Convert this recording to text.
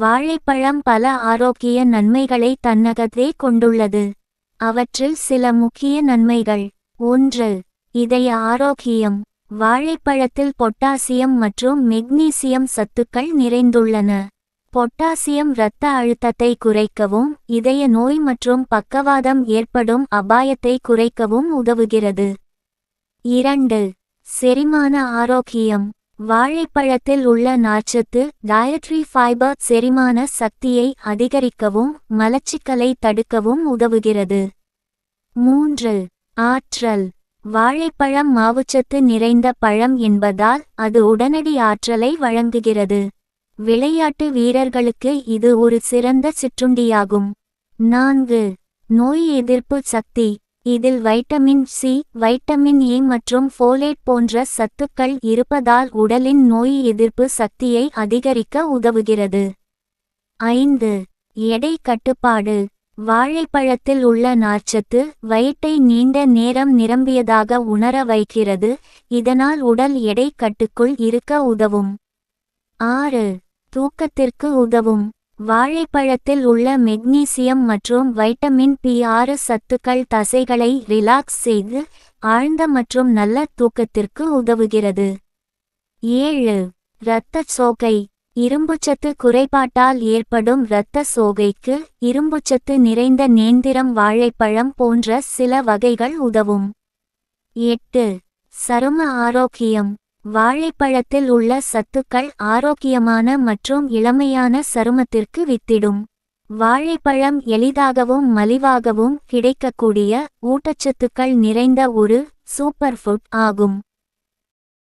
வாழைப்பழம் பல ஆரோக்கிய நன்மைகளை தன்னகத்தே கொண்டுள்ளது. அவற்றில் சில முக்கிய நன்மைகள். ஒன்று இதய ஆரோக்கியம். வாழைப்பழத்தில் பொட்டாசியம் மற்றும் மெக்னீசியம் சத்துக்கள் நிறைந்துள்ளன. பொட்டாசியம் இரத்த அழுத்தத்தை குறைக்கவும் இதய நோய் மற்றும் பக்கவாதம் ஏற்படும் அபாயத்தை குறைக்கவும் உதவுகிறது. இரண்டு செரிமான ஆரோக்கியம். வாழைப்பழத்தில் உள்ள நார்ச்சத்து டயட்ரி ஃபைபர் செரிமான சக்தியை அதிகரிக்கவும் மலச்சிக்கலை தடுக்கவும் உதவுகிறது. மூன்று. ஆற்றல். வாழைப்பழம் மாவுச்சத்து நிறைந்த பழம் என்பதால் அது உடனடி ஆற்றலை வழங்குகிறது. விளையாட்டு வீரர்களுக்கு இது ஒரு சிறந்த சிற்றுண்டியாகும். நான்கு. நோய் எதிர்ப்பு சக்தி. இதில் வைட்டமின் சி வைட்டமின் ஏ மற்றும் ஃபோலேட் போன்ற சத்துக்கள் இருப்பதால் உடலின் நோய் எதிர்ப்பு சக்தியை அதிகரிக்க உதவுகிறது. ஐந்து. எடை கட்டுப்பாடு. வாழைப்பழத்தில் உள்ள நார்ச்சத்து வயிற்றை நீண்ட நேரம் நிரம்பியதாக உணர வைக்கிறது. இதனால் உடல் எடை கட்டுக்குள் இருக்க உதவும். ஆறு. தூக்கத்திற்கு உதவும். வாழைப்பழத்தில் உள்ள மெக்னீசியம் மற்றும் வைட்டமின் பி ஆறு சத்துக்கள் தசைகளை ரிலாக்ஸ் செய்து ஆழ்ந்த மற்றும் நல்ல தூக்கத்திற்கு உதவுகிறது. ஏழு. இரத்த சோகை. இரும்புச்சத்து குறைபாட்டால் ஏற்படும் இரத்த சோகைக்கு இரும்புச்சத்து நிறைந்த நேந்திரம் வாழைப்பழம் போன்ற சில வகைகள் உதவும். எட்டு. சரும ஆரோக்கியம். வாழைப்பழத்தில் உள்ள சத்துக்கள் ஆரோக்கியமான மற்றும் இளமையான சருமத்திற்கு வித்திடும். வாழைப்பழம் எளிதாகவும் மலிவாகவும் கிடைக்கக்கூடிய ஊட்டச்சத்துக்கள் நிறைந்த ஒரு சூப்பர் ஃபுட் ஆகும்.